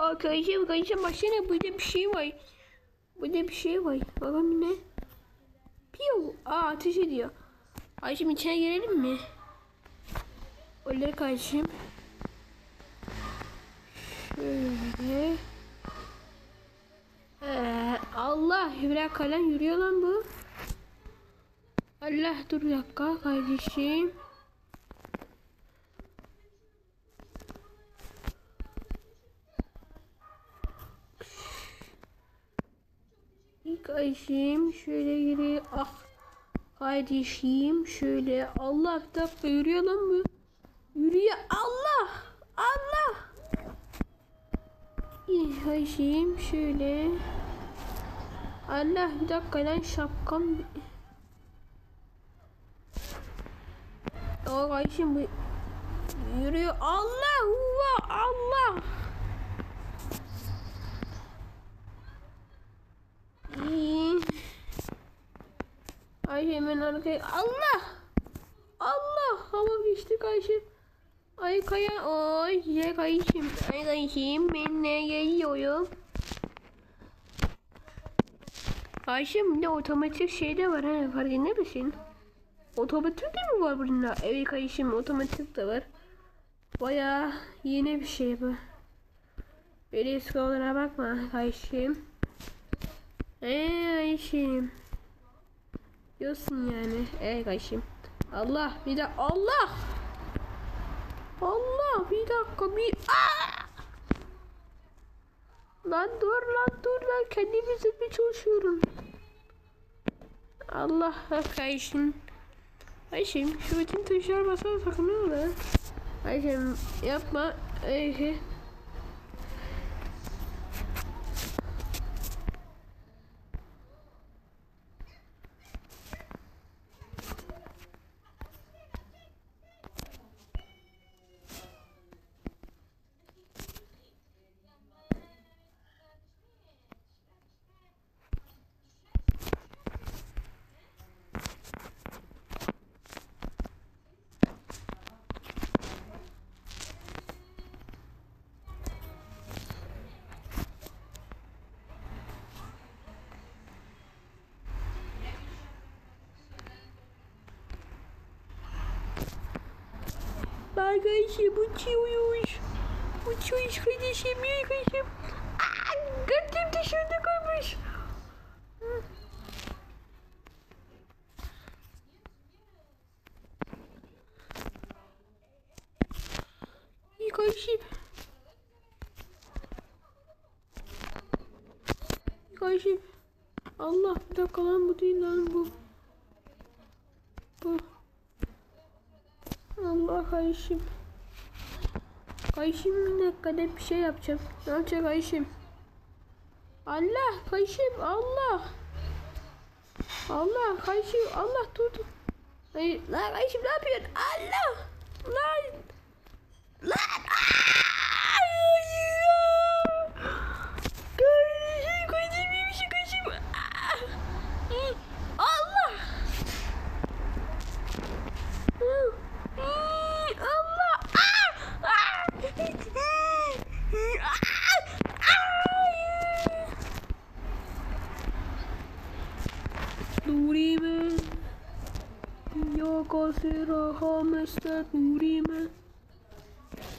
Arkadaşlar arkadaşlar baksana burada bir şey var. Burada bir şey var. Bakalım ne? Piyo. Aa ateş ediyor. Ay şimdi içine girelim mi? Öyle kardeşim. Şöyle. Ee, Allah dakika lan yürüyor lan bu. Allah dur dakika kardeşim. Kardeşim şöyle geri ah kardeşim şöyle Allah bir dakika yürüyor lan bu. Yürüyor Allah Allah. İyi kardeşim şöyle. Allah bir dakika lan şapkam. O kardeşim bu yürüyor Allah huva Allah. İyi. Ay hemen arkaya Allah Allah hava geçti karşı. Ay kaya oy ye kayışım. Ay kayışım ben ne geliyorum. Ayşem bir de otomatik şey de var ha farkında mısın? Otomatik de mi var bunda? Evet kayışım otomatik de var. Baya yeni bir şey bu. Böyle eski olduğuna bakma kayışım. Eee Ayşem. Diyorsun yani. Eee kayışım. Allah bir de Allah. Allah bir dakika bir Aa! Lan dur lan dur lan kendimi zıplamaya çalışıyorum. Allah Ayşin. Ayşin şu bütün taşlar basana sakın olur. Ayşin yapma. Ayşin. Arkadaşım uçuyoruz. Uçuyoruz kardeşim arkadaşım. Aa, gördüm dışarıda kalmış. İyi kardeşim. Allah bir dakika lan bu değil lan. Bu. Allah Ayşim. Ayşim bir dakika da bir şey yapacağım. Ne yapacak Ayşim? Allah Ayşim Allah. Allah Ayşim Allah dur. Ay, lan Ayşim ne yapıyorsun? Allah. Lan. Lan. Ay, ya. Kardeşim kardeşim bir şey kardeşim. Ah. Hı. Allah. Hı. Hı, Allah! Ah! Ah! Nurime Yo sera hamester Nurime.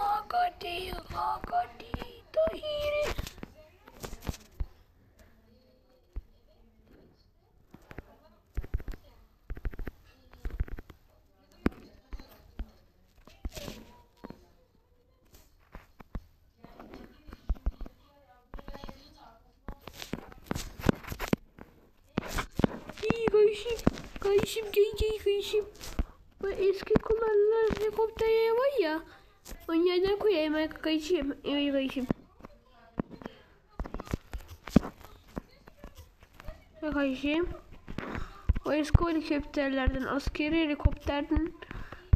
Agati Agati Tahiri. İyi Bu eski kullanılan helikopter var ya. Onun yerine koyayım kardeşim. Evet. Ve kardeşim. O eski helikopterlerden, askeri helikopterden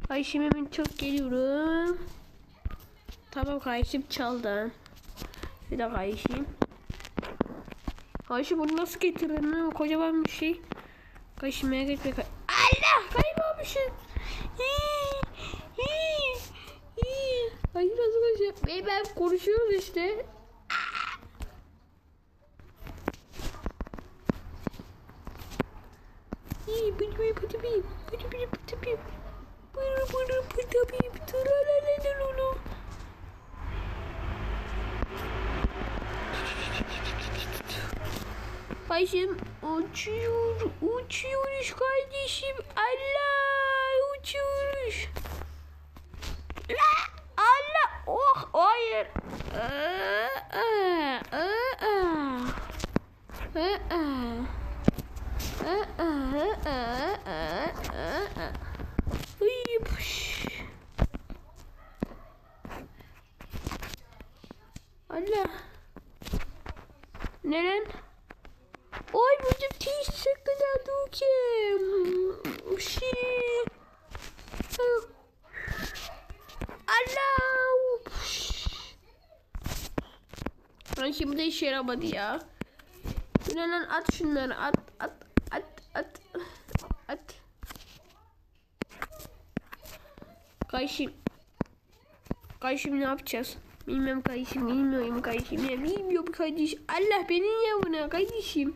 kardeşim hemen çok geliyorum. Tamam kardeşim çaldı. Bir de kardeşim. Ayşe bunu nasıl getirdin? Kocaman bir şey. Kaşımaya gitme. Allah! Kaybolmuşum. Hayır arkadaşlar. Bey ben konuşuyoruz işte. Başım uçuyor, uçuyoruz kardeşim. Uçuyoruz. La, Allah, oh, hayır. Aa, aa, aa. Aa, aa. Aa, aa, aa, aa, aa. Uy, puş. Allah. Neren? Oy burada teşekkür ederim. Şey. Allah. Lan şimdi işe yaramadı ya. Yine lan at şunları at at at at at. Kayışım. Kayışım ne yapacağız? Bilmem kardeşim, bilmiyorum kardeşim. Ya bilmiyorum kardeş. Allah beni ya buna kardeşim.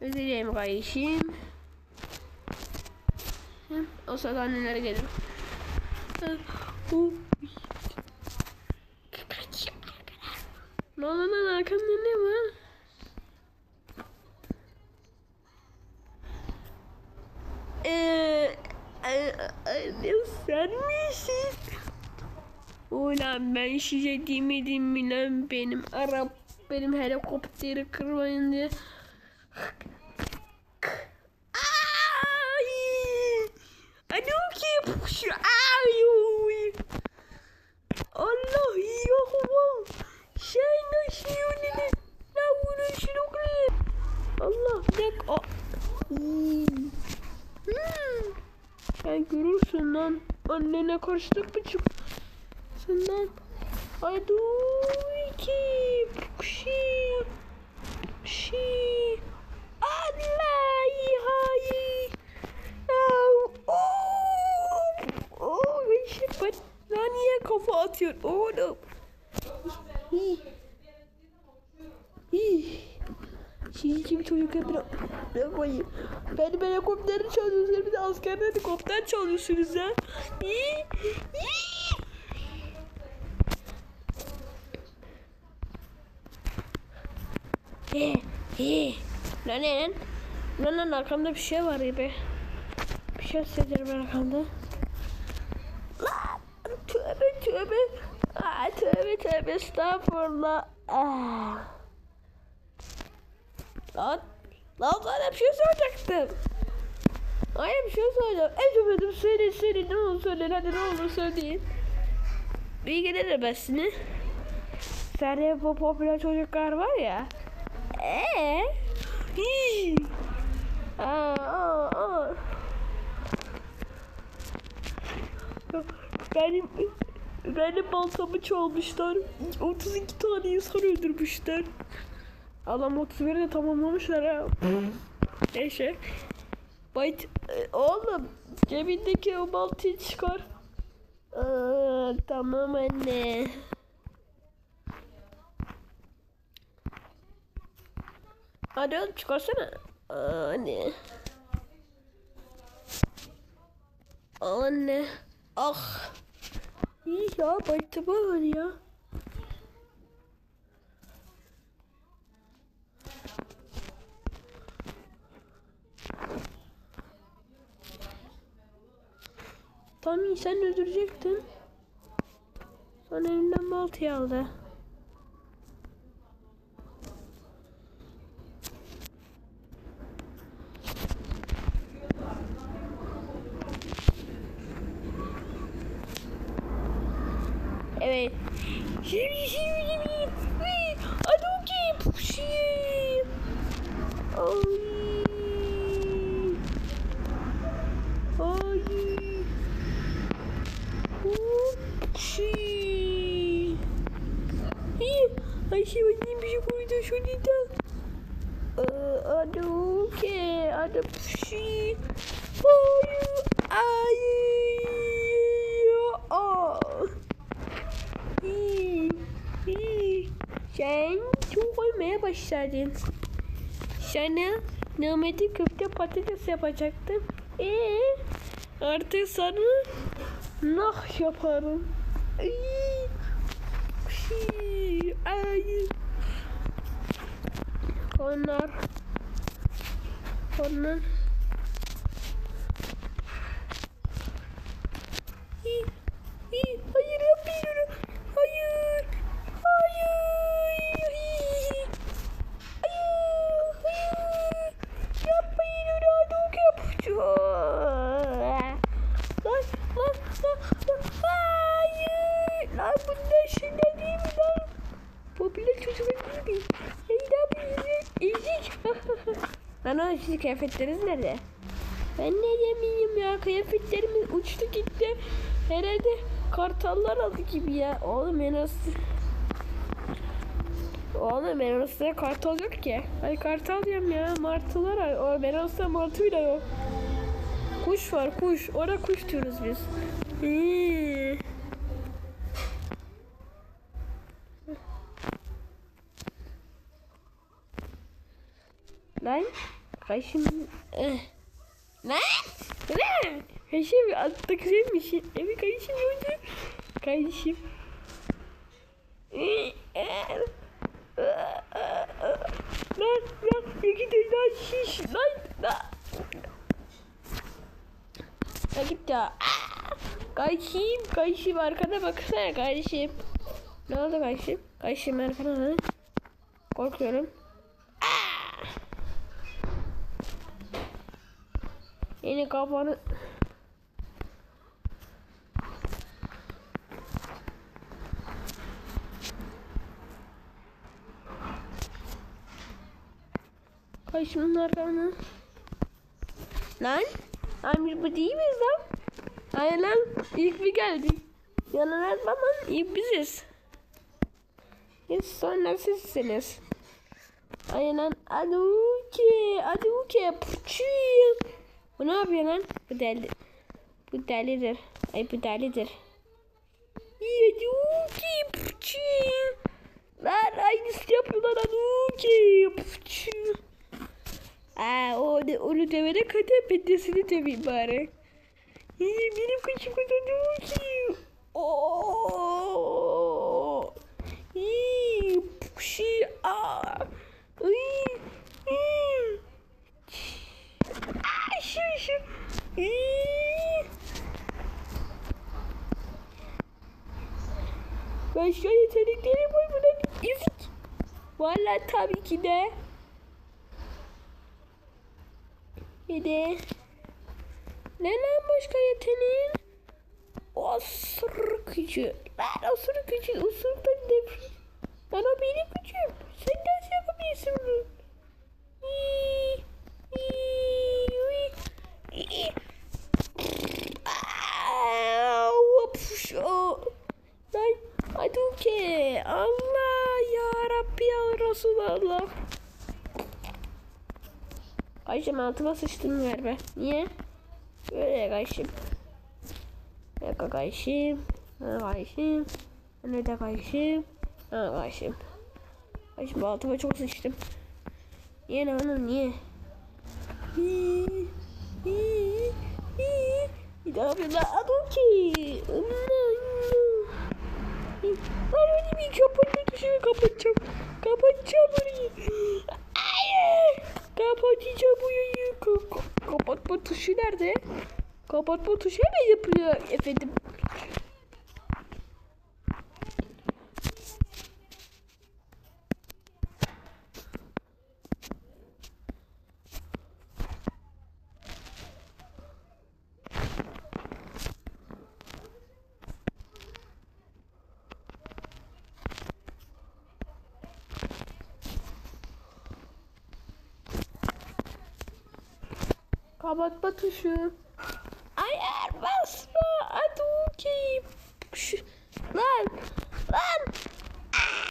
Özür dilerim kardeşim. O sırada anneler gelir. Lan lan arkamda ne var? Eee, sen misin? Ulan ben size demedim mi lan benim Arap benim helikopteri kırmayın diye. Ay! Anuki puşu ay! Allah Yahova! Şey nasıl yönünü? Ne vuruyorsun oğlum? Allah dek o. Hmm. Hmm. Sen görürsün lan. Karşılık mı çık? Senden. Haydi iki. Pukşi. Pukşi. Allah hayır. Oh. Oh. Lan niye kafa atıyor? Hi. Hi. Sizi gibi çocuk hep ne koyayım? Beni ben helikopteri çalıyorsunuz bir de asker helikopter çalıyorsunuz ya. Lan lan? Lan lan arkamda bir şey var gibi. Bir şey hissediyorum arkamda. Lan tövbe tövbe. Aa, tövbe tövbe estağfurullah. Ah. Lan lan sana bir şey soracaktım. Hayır bir şey. En çok söyle söyle ne olur söyle hadi ne olur söyleyin. Bilgi ne demezsini? Sen bu popüler çocuklar var ya. Eee? Aa, aa, aa. Benim benim baltamı çalmışlar. 32 tane insan öldürmüşler. Adam 31 de tamamlamışlar ha. Neyse. Bayt oğlum cebindeki o baltayı çıkar. Aa, tamam anne. Hadi oğlum çıkarsana. Anne. Anne. Ah. İyi ya baytıma var ya. Tamam sen öldürecektin. Sonra elinden baltayı aldı. Evet. Şimdi şimdi şimdi. Adoki puşi. Ay. Ay. Puşi. İyi. Ayşe annem bir şey koydu şurada. Puşi. Ay. Ay. Oh. İyi, iyi. Sen çok olmaya başladın. Sana Normalde köfte patates yapacaktım. Ee, artık sana nah yaparım. Ay, Pşi, ay. Onlar onlar İyi, iyi. Hayır yapmıyorum. Hayır. Hayır. Hayır. Hayır. Yapmayın öyle aduk yapacağım. Lan lan lan lan. Hayır. Lan bunlar şeyler değil mi lan? Popüler çocuklar değil mi? Ey ne yapıyorsun? Ezik. Lan o sizin kıyafetleriniz nerede? Ben ne demeyeyim ya kıyafetlerimiz uçtu gitti. Herhalde kartallar aldı gibi ya. Oğlum en az... Oğlum ben arasında kartal yok ki. Ay kartal diyorum ya. Martılar var. O ben arasında martı bile yok. Kuş var kuş. Orada kuş diyoruz biz. Hmm. Lan kaşım eh. Lan lan kaşım altta güzelmiş. Evet kaşım oldu. Kaşım. Lan lan bir gidin lan şiş lan lan. Ya git ya. Kardeşim, kardeşim arkana baksana kardeşim. Ne oldu kardeşim? Kardeşim arkana? Korkuyorum. Yine kafanı... Kardeşimin arkana. Lan? Amir bu değil miyiz lan? Hayır lan ilk bir geldik. Yalan etmem lan ilk biziz. Biz sonra sizsiniz. Lan Aduke Aduke Puçu. Bu ne yapıyor lan? Bu deli. Bu delidir. Ay bu delidir. Puçu. Lan aynısı yapıyorlar Puçu. Aa, o, onu dövene kadar ben de seni döveyim bari. Benim kuşum kazanıyor ki. Oo. İyi, puşi, aa. İyi, iyi. Aa, şu, şu. İyi. Başka yeteneklerim var mı lan? Ezik. Valla tabii ki de. Bir de ne lan başka yeteneğin? Osur gücü. Lan osur gücü. Osurdan nefret. Lan o benim gücüm. Sen nasıl yapabilirsin bunu? İyi, iyi, iyi, iyi. Au, puş, o. Lan hadi okey. Allah ya Rabbi ya Resulallah. Ayşem altıma sıçtın ver be. Niye? Böyle Ayşem. Dakika Ayşem. Ha Ayşem. Ne de Ayşem. Ha Ayşem. Ayşem altıma çok sıçtım. Niye ne hanım niye? Hii. Bir daha bir daha adım ki. Öyle bir kapatma tuşunu kapatacağım. Kapatacağım orayı. Hayır. Kapatacağım. Ka- ka- kapatma tuşu nerede? Kapatma tuşu hemen yapılıyor efendim. Kapatma tuşu. Hayır basma. Hadi okey. Lan.